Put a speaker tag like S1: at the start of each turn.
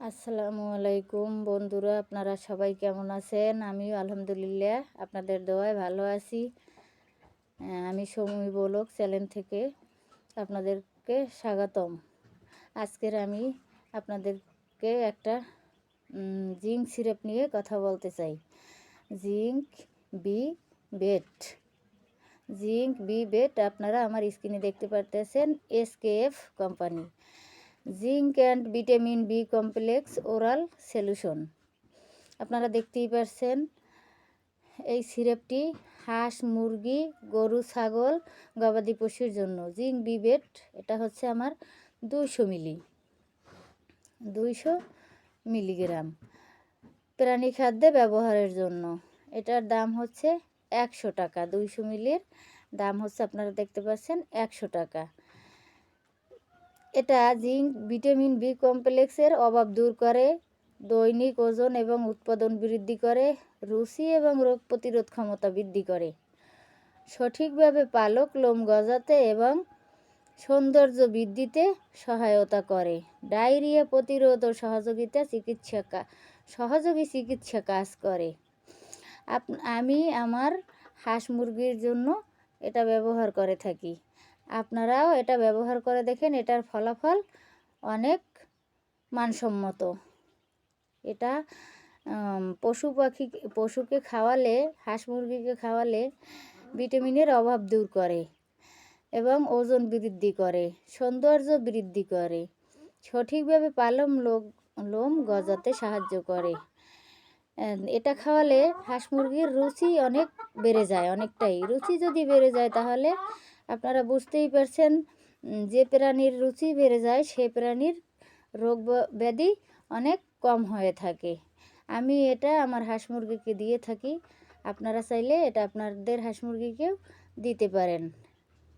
S1: আসসালামু আলাইকুম বন্ধুরা, আপনারা সবাই কেমন আছেন? আমিও আলহামদুলিল্লাহ, আপনাদের দোয়ায় ভালো আছি। আমি সময় বলক চ্যানেল থেকে আপনাদেরকে স্বাগতম। আজকের আমি আপনাদেরকে একটা জিঙ্ক সিরাপ নিয়ে কথা বলতে চাই। Zinc B bet zinc B bet আপনারা আমার স্ক্রিনে দেখতে পারতেছেন SKF company. Zinc and vitamin B complex oral solution. আপনারা দেখতেই পারছেন, এই সিরাপটি হাঁস, মুরগি, গরু, ছাগল, গবাদি পশুর জন্য। জিঙ্ক বিবেট, এটা হচ্ছে আমার দুইশো মিলি, দুইশো মিলিগ্রাম প্রাণী খাদ্যে ব্যবহারের জন্য। এটার দাম হচ্ছে একশো টাকা, দুইশো মিলির দাম হচ্ছে আপনারা দেখতে পাচ্ছেন একশো টাকা। এটা জিঙ্ক, ভিটামিন বি কমপ্লেক্সের অভাব দূর করে, দৈনিক ওজন এবং উৎপাদন বৃদ্ধি করে, রুচি এবং রোগ প্রতিরোধ ক্ষমতা বৃদ্ধি করে। সঠিকভাবে পালক, লোম গজাতে এবং সৌন্দর্য বৃদ্ধিতে সহায়তা করে। ডায়রিয়া প্রতিরোধ ও সহযোগিতা চিকিৎসা সহযোগী চিকিৎসা কাজ করে। আমি আমার হাঁস মুরগির জন্য এটা ব্যবহার করে থাকি। আপনারাও এটা ব্যবহার করে দেখেন, এটার ফলাফল অনেক মানসম্মত। এটা পশু পাখি, পশুকে খাওয়ালে, হাঁস মুরগিকে খাওয়ালে ভিটামিনের অভাব দূর করে এবং ওজন বৃদ্ধি করে, সৌন্দর্য বৃদ্ধি করে, সঠিকভাবে পালম লোক, লোম গজাতে সাহায্য করে। এটা খাওয়ালে হাঁস মুরগির রুচি অনেক বেড়ে যায়, অনেকটাই। রুচি যদি বেড়ে যায় তাহলে আপনারা বুঝতেই পারছেন যে প্রাণীর রুচি বেড়ে যায়, সে প্রাণীর রোগ ব্যাধি অনেক কম হয়ে থাকে। আমি এটা আমার হাঁস মুরগিকে দিয়ে থাকি। আপনারা চাইলে এটা আপনাদের হাঁস মুরগিকেও দিতে পারেন।